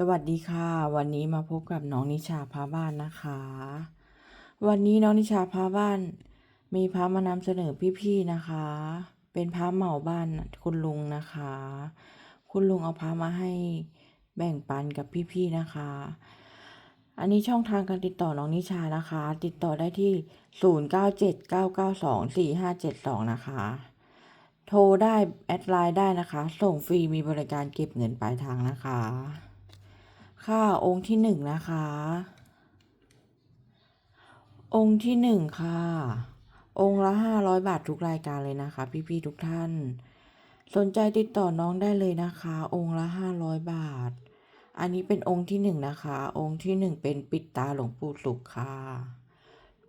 สวัสดีค่ะ วันนี้มาพบกับน้องนิชาพาบ้านนะคะ วันนี้น้องนิชาพาบ้าน มีพระมานำเสนอพี่ๆนะคะ เป็นพระเหมาบ้านคุณลุงนะคะ คุณลุงเอาพระมาให้แบ่งปันกับพี่ๆนะคะ อันนี้ช่องทางการติดต่อน้องนิชานะคะ ติดต่อได้ที่ 0979924572 นะคะ โทรได้แอดไลน์ได้นะคะ ส่งฟรีมีบริการเก็บเงินปลายทางนะคะ ค่ะองค์ที่หนึ่งนะคะ องค์ที่หนึ่งค่ะ องค์ละห้าร้อยบาททุกรายการเลยนะคะ พี่ๆทุกท่าน สนใจติดต่อน้องได้เลยนะคะ องค์ละห้าร้อยบาท อันนี้เป็นองค์ที่หนึ่งนะคะ องค์ที่หนึ่งเป็นปิดตาหลวงปู่สุขค่ะ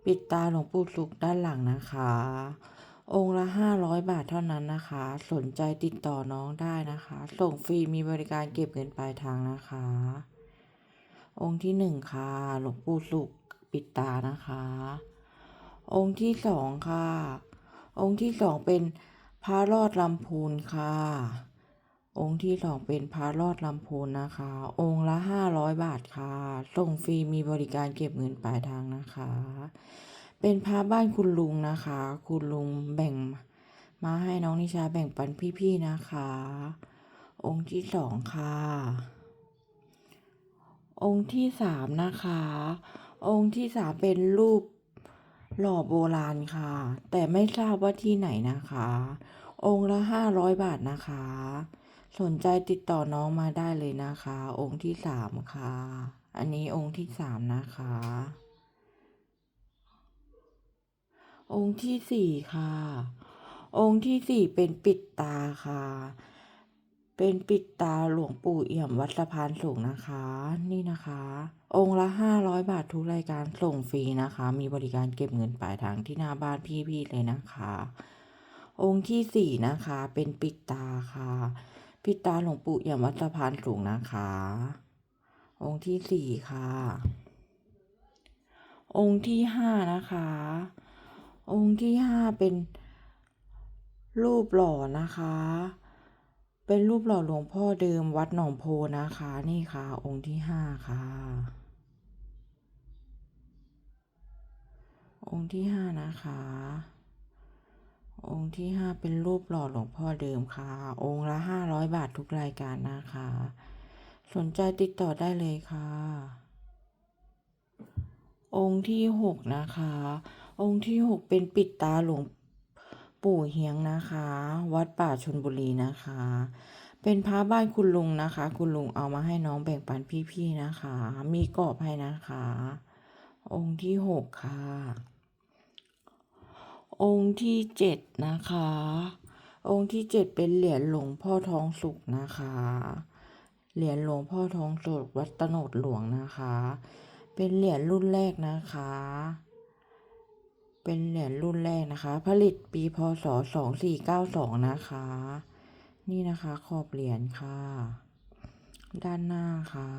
ปิดตาหลวงปู่สุขด้านหลังนะคะ องค์ละห้าร้อยบาทเท่านั้นนะคะ สนใจติดต่อน้องได้นะคะ ส่งฟรีมีบริการเก็บเงินปลายทางนะคะ องค์ที่หนึ่งค่ะหลวงปู่สุขปิดตานะคะ องค์ที่สองค่ะ องค์ที่สองเป็นพระรอดลำพูนค่ะ องค์ที่สองเป็นพระรอดลำพูนนะคะ องค์ละห้าร้อยบาทค่ะ ส่งฟรีมีบริการเก็บเงินปลายทางนะคะ เป็นพระบ้านคุณลุงนะคะ คุณลุงแบ่งมาให้น้องนิชาแบ่งปันพี่ๆนะคะ องค์ที่สองค่ะ องค์ที่สามนะคะ องค์ที่สามเป็นรูปหล่อโบราณค่ะ แต่ไม่ทราบว่าที่ไหนนะคะ องค์ละห้าร้อยบาทนะคะ สนใจติดต่อน้องมาได้เลยนะคะ องค์ที่สามค่ะ อันนี้องค์ที่สามนะคะ องค์ที่สี่ค่ะ องค์ที่สี่เป็นปิดตาค่ะ เป็นปิดตาหลวงปู่เอี่ยมวัดสะพานสูงนะคะ นี่นะคะ องค์ละห้าร้อยบาททุกรายการส่งฟรีนะคะ มีบริการเก็บเงินปลายทางที่หน้าบ้านพี่ๆเลยนะคะ องค์ที่สี่นะคะ เป็นปิดตาค่ะ ปิดตาหลวงปู่เอี่ยมวัดสะพานสูงนะคะ องค์ที่สี่ค่ะ องค์ที่ห้านะคะ องค์ที่ห้าเป็นรูปหล่อนะคะ เป็นรูปหล่อหลวงพ่อเดิมวัดหนองโพนะคะ นี่ค่ะ องค์ที่ห้าค่ะ องค์ที่ห้านะคะ องค์ที่ห้าเป็นรูปหล่อหลวงพ่อเดิมค่ะ องค์ละห้าร้อยบาททุกรายการนะคะ สนใจติดต่อได้เลยค่ะ องค์ที่หกนะคะ องค์ที่หกเป็นปิดตาหลวง ปู่เฮียงนะคะ วัดป่าชนบุรีนะคะ เป็นพระบ้านคุณลุงนะคะ คุณลุงเอามาให้น้องแบ่งปันพี่ๆนะคะ มีกรอบให้นะคะ องค์ที่หกค่ะ องค์ที่เจ็ดนะคะ องค์ที่เจ็ดเป็นเหรียญหลวงพ่อทองสุกนะคะ เหรียญหลวงพ่อทองสุกวัดตโนดหลวงนะคะ เป็นเหรียญรุ่นแรกนะคะ เป็นเหรียญรุ่นแรกนะคะ ผลิตปีพศสองสี่เก้าสองนะคะ นี่นะคะขอบเหรียญค่ะ ด้านหน้าค่ะ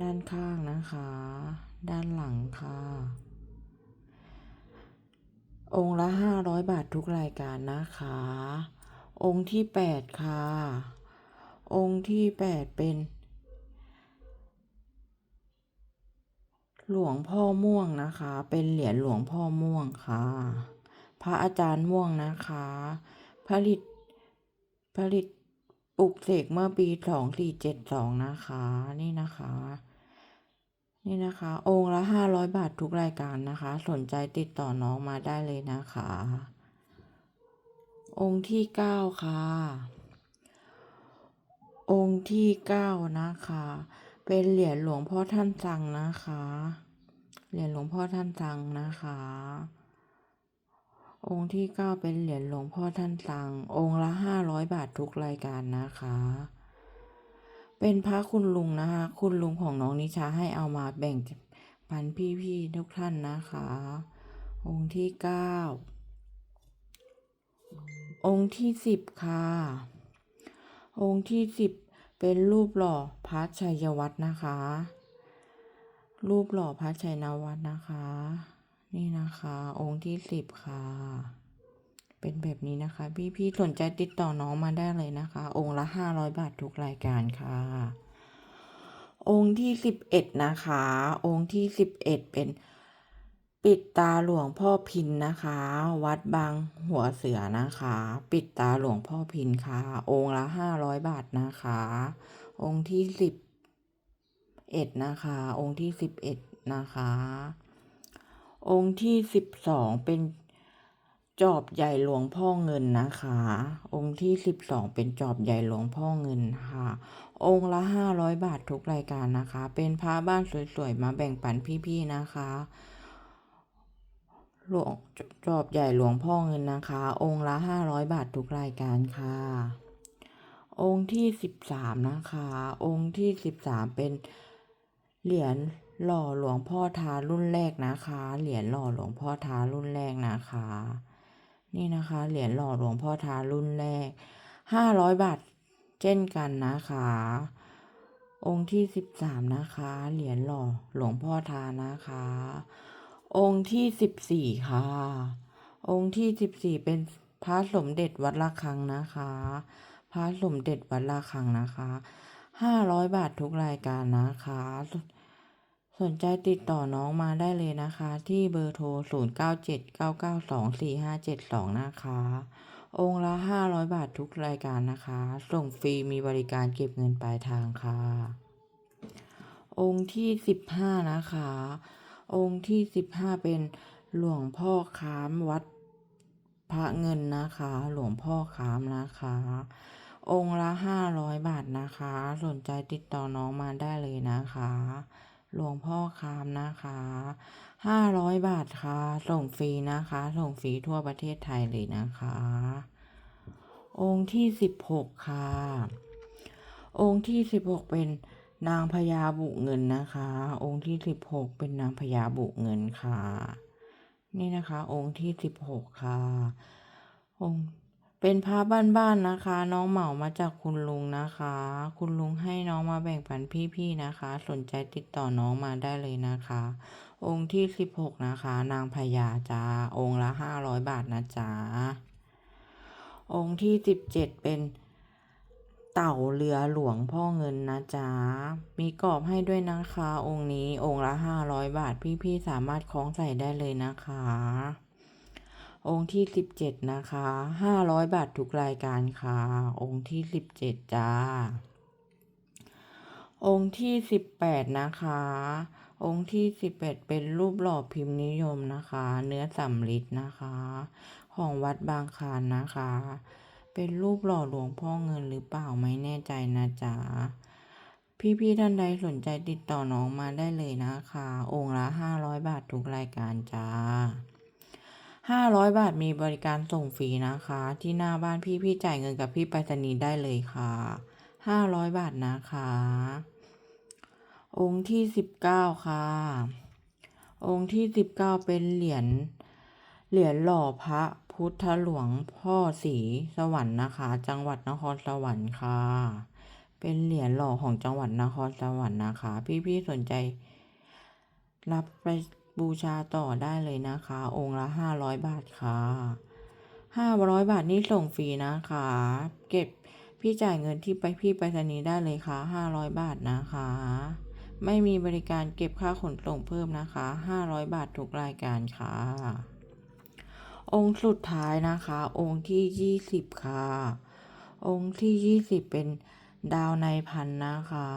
ด้านข้างนะคะ ด้านหลังค่ะ องค์ละห้าร้อยบาททุกรายการนะคะ องค์ที่แปดค่ะ องค์ที่แปดเป็น หลวงพ่อม่วงนะคะ เป็นเหรียญหลวงพ่อม่วงค่ะ พระอาจารย์ม่วงนะคะ ผลิตผลิตปลุกเสกเมื่อปีสองสี่เจ็ดสองนะคะ นี่นะคะ นี่นะคะ องค์ละห้าร้อยบาททุกรายการนะคะ สนใจติดต่อน้องมาได้เลยนะคะ องค์ที่เก้าค่ะ องค์ที่เก้านะคะ เป็นเหรียญหลวงพ่อท่านจังนะคะ เหรียญหลวงพ่อท่านจังนะคะ องค์ที่เก้าเป็นเหรียญหลวงพ่อท่านจัง องค์ละห้าร้อยบาททุกรายการนะคะ เป็นพระคุณลุงนะคะ คุณลุงของน้องนิชาให้เอามาแบ่งปันพี่ๆทุกท่านนะคะ องค์ที่เก้าองค์ที่สิบค่ะ องค์ที่สิบ เป็นรูปหล่อพระชัยวัฒน์นะคะ รูปหล่อพระชัยนวัฒน์นะคะ นี่นะคะ องค์ที่สิบค่ะ เป็นแบบนี้นะคะ พี่ๆสนใจติดต่อน้องมาได้เลยนะคะ องค์ละห้าร้อยบาททุกรายการค่ะ องค์ที่สิบเอ็ดนะคะ องค์ที่สิบเอ็ดเป็น ปิดตาหลวงพ่อพินนะคะ วัดบางหัวเสือนะคะ ปิดตาหลวงพ่อพินค่ะ องค์ละห้าร้อยบาทนะคะ องค์ที่สิบเอ็ดนะคะ องค์ที่สิบเอ็ดนะคะ องค์ที่สิบสองเป็นจอบใหญ่หลวงพ่อเงินนะคะ องค์ที่สิบสองเป็นจอบใหญ่หลวงพ่อเงินค่ะ องค์ละห้าร้อยบาททุกรายการนะคะ เป็นพระบ้านสวยๆมาแบ่งปันพี่ๆนะคะ หลวงจอบใหญ่หลวงพ่อเงินนะคะ องค์ละห้าร้อยบาททุกรายการค่ะ องค์ที่สิบสามนะคะ องค์ที่สิบสามเป็นเหรียญหล่อหลวงพ่อทารุ่นแรกนะคะ เหรียญหล่อหลวงพ่อทารุ่นแรกนะคะ นี่นะคะ เหรียญหล่อหลวงพ่อทารุ่นแรกห้าร้อยบาทเช่นกันนะคะ องค์ที่สิบสามนะคะ เหรียญหล่อหลวงพ่อทานะคะ องค์ที่สิบสี่ค่ะ องค์ที่สิบสี่เป็นพระสมเด็จวัดระฆังนะคะ พระสมเด็จวัดระฆังนะคะห้าร้อยบาททุกรายการนะคะสสนใจติดต่อน้องมาได้เลยนะคะ ที่เบอร์โทร 0 9 7 9 9 2 4 5 7 2 นะคะ องค์ละ500บาททุกรายการนะคะ ส่งฟรีมีบริการเก็บเงินปลายทางค่ะ องค์ที่15นะคะ องค์ที่ 15 เป็นหลวงพ่อค้ามวัดพระเงินนะคะ หลวงพ่อค้ามนะคะ องค์ละ500บาทนะคะ สนใจติดต่อน้องมาได้เลยนะคะ หลวงพ่อคามนะคะ500บาทค่ะ ส่งฟรีนะคะ ส่งฟรีทั่วประเทศไทยเลยนะคะ องค์ที่16ค่ะ องค์ที่16เป็น นางพญาบุเงินนะคะ องค์ที่16เป็นนางพญาบุเงินค่ะ นี่นะคะ องค์ที่16ค่ะ องค์เป็นพระบ้านๆนะคะ น้องเหมามาจากคุณลุงนะคะ คุณลุงให้น้องมาแบ่งปันพี่ๆนะคะ สนใจติดต่อน้องมาได้เลยนะคะ องค์ที่16นะคะ นางพญาจ้าองค์ละ500บาทนะจ๊ะองค์ที่17เป็น เต่าเรือหลวงพ่อเงินนะจ๊ะ มีกรอบให้ด้วยนะคะ องค์นี้องค์ละ500บาท พี่ๆสามารถคล้องใส่ได้เลยนะคะ องค์ที่17นะคะ500บาททุกรายการค่ะ องค์ที่17จ้า องค์ที่18นะคะ องค์ที่11เป็นรูปหล่อพิมพ์นิยมนะคะ เนื้อสำริดนะคะ ของวัดบางคานนะคะ เป็นรูปหล่อหลวงพ่อเงินหรือเปล่าไม่แน่ใจนะจ๊ะพี่ๆท่านใดสนใจติดต่อน้องมาได้เลยนะคะ องค์ละ500บาททุกรายการจ้า500บาทมีบริการส่งฟรีนะคะ ที่หน้าบ้านพี่ๆจ่ายเงินกับพี่ไปรษณีย์ได้เลยค่ะ500บาทนะคะ องค์ที่19ค่ะ องค์ที่19เป็นเหรียญเหรียญหล่อพระ พุทธหลวงพ่อศรีสวรรค์นะคะ จังหวัดนครสวรรค์ค่ะ เป็นเหรียญหล่อของจังหวัดนครสวรรค์นะคะ พี่ๆสนใจ รับไปบูชาต่อได้เลยนะคะ องค์ละ500บาทค่ะ500บาทนี่ส่งฟรีนะคะ เก็บพี่จ่ายเงินที่ไปพี่ไปรษณีย์ได้เลยค่ะ500บาทนะคะ ไม่มีบริการเก็บค่าขนส่งเพิ่มนะคะ500บาททุกรายการค่ะ องค์สุดท้ายนะคะ องค์ที่ 20 ค่ะ องค์ที่ 20 เป็นดาวในพันนะคะ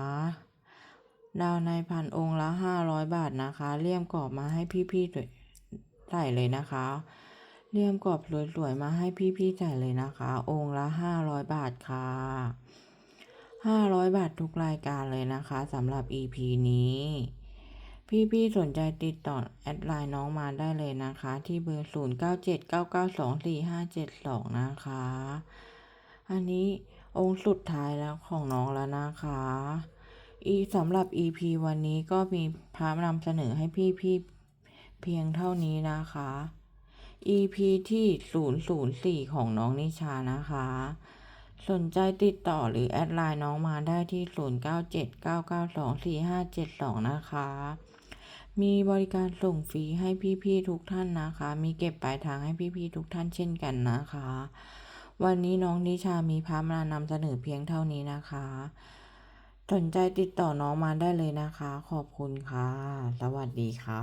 ดาวในพันองค์ละ 500 บาทนะคะเลี่ยมกรอบมาให้พี่ๆใส่เลยนะคะเลี่ยมกรอบสวยๆมาให้พี่ๆใส่เลยนะคะ องค์ละ 500 บาทค่ะ 500 บาททุกรายการเลยนะคะสำหรับ EP นี้ พี่ๆสนใจติดต่อแอดไลน์น้องมาได้เลยนะคะ ที่เบอร์ 0979924572 นะคะ อันนี้องค์สุดท้ายแล้วของน้องแล้วนะคะ อีสำหรับ EP วันนี้ก็มีพระนำเสนอให้พี่ๆเพียงเท่านี้นะคะ EP ที่ 004 ของน้องนิชานะคะสนใจติดต่อหรือแอดไลน์น้องมาได้ที่ 0979924572 นะคะ มีบริการส่งฟรีให้พี่ๆทุกท่านนะคะ มีเก็บปลายทางให้พี่ๆทุกท่านเช่นกันนะคะ วันนี้น้องนิชามีพระมานำเสนอเพียงเท่านี้นะคะ สนใจติดต่อน้องมาได้เลยนะคะ ขอบคุณค่ะ สวัสดีค่ะ